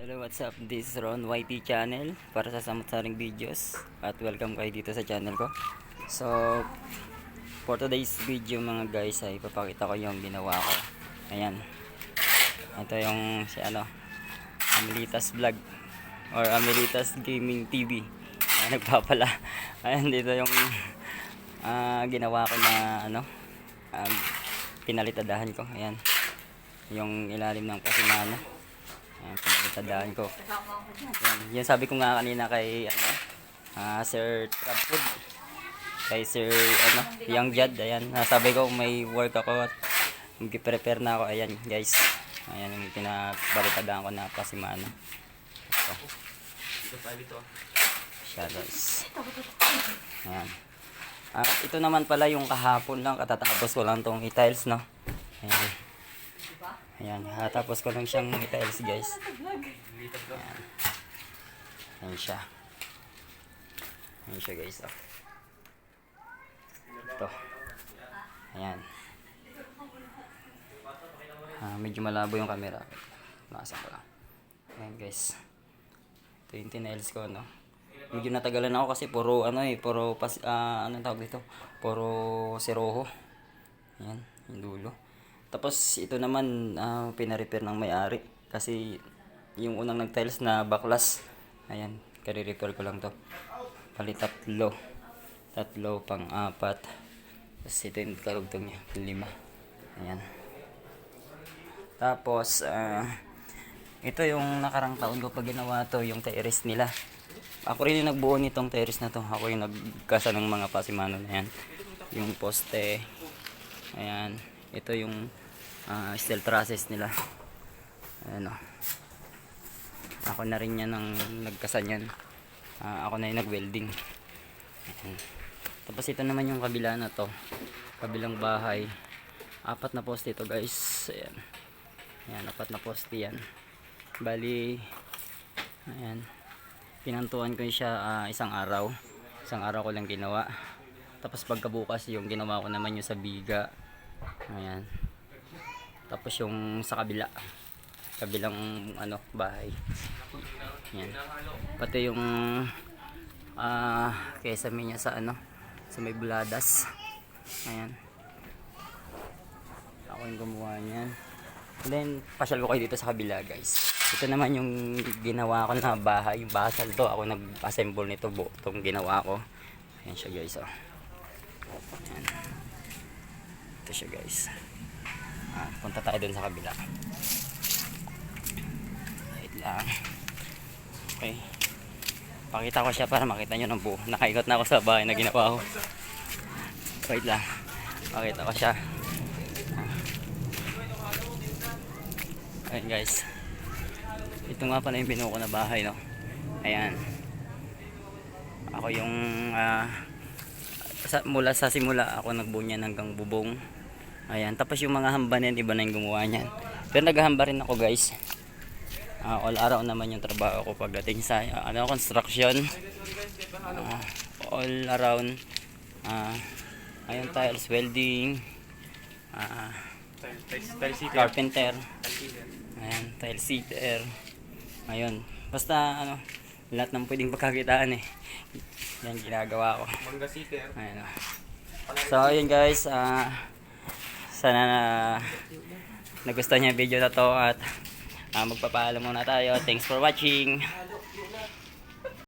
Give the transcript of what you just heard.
Hello, what's up? This is Ron YT channel para sa samot-saring videos at welcome kayo dito sa channel ko. So, for today's video mga guys ay papakita ko yung ginawa ko. Ayan. Ito yung si ano, Amelitas Vlog or Amelitas Gaming TV. Ayan, nagpapala. Ayan, dito yung ah, ginawa ko na ano, um, pinalitadahan ko. Ayan. Yung ilalim ng kasimano. Ayan, pinagtandaan ko. Yan, yan sabi ko nga kanina kay ano, ah, Sir Trabfood. Kay Sir ano, Young Jad. Ayan, ah, sabi ko may work ako at mag-prepare na ako. Ayan, guys. Ayan yung pinagbaritadaan ko na pasimano. Ito. Shadows. Ayan. Ah, ito naman pala yung kahapon lang katatapos ko lang tong i-tiles, no? Ayan. Ayan, tapos ko lang siyang i-tiles, guys. Ayan. Ayan siya. Ayan siya, guys. Oh. Ito. Ayan. Ah, medyo malabo yung camera. Nasa ko lang. Ayan, guys. Ito yung tinails ko, no? Medyo natagalan ako kasi puro, ano eh, puro, pas, ah, anong tawag dito? Puro siroho. Ayan, yung dulo. Tapos ito naman ah, pina-repair ng may-ari kasi yung unang nag-tiles na baklas. Ayan, kare-repair ko lang to. Palit tatlo. Tatlo pang apat. Tapos ito yung karugtong niya, lima. Ayan. Tapos ah, ito yung nakarang taon ko pag ginawa to, yung terrace nila. Ako rin yung nagbuo nitong terrace na to. Ako yung nagkasa ng mga pasimano na yan. Yung poste. Ayan. Ito yung ah, steel trusses nila. Ayan o. Ako na rin yan ang nagkasan yan. Ah, ako na yung nag-welding. Ayan. Tapos ito naman yung kabila na to. Kabilang bahay. Apat na poste ito guys. Ayan. Ayan, apat na poste yan. Bali, ayan. Pinantuan ko siya ah, isang araw. Isang araw ko lang ginawa. Tapos pagkabukas yung ginawa ko naman yung sa biga. Ayan. Tapos yung sa kabila. Kabilang ano, bahay. Ayan. Pati yung ah kesame niya sa ano, sa may buladas. Ayan. Ako yung gumawa niyan. And then, pasyal ko kayo dito sa kabila, guys. Ito naman yung ginawa ko na bahay. Yung basal to. Ako nag-assemble nito. Buo itong ginawa ko. Ayan siya, guys. Oh. Ayan. Ito siya, guys. Ah, punta tayo dun sa kabila. Wait lang. Okay. Pakita ko siya para makita nyo ng buo. Nakaikot na ako sa bahay na ginawa ko. Wait lang. Pakita ko siya. Ayan guys. Ito nga pala yung binuo ko na bahay, no? Ayan. Ako yung ah, sa, mula sa simula ako nagbuo niyan hanggang bubong. Ayan. Tapos yung mga hamba niyan, iba na yung gumawa niyan. Pero naghahamba rin ako guys. Ah, all araw naman yung trabaho ko pagdating sa ah, ano construction. Ah, all around ah ayun tiles welding ah carpenter ayan tile seater ayun basta ano lahat ng pwedeng pagkakitaan eh yan ginagawa ko Mangga City. Ayan. oh. So, ayun guys. ah sana na nagustuhan niyo yung video na to at ah, magpapaalam muna tayo. Thanks for watching.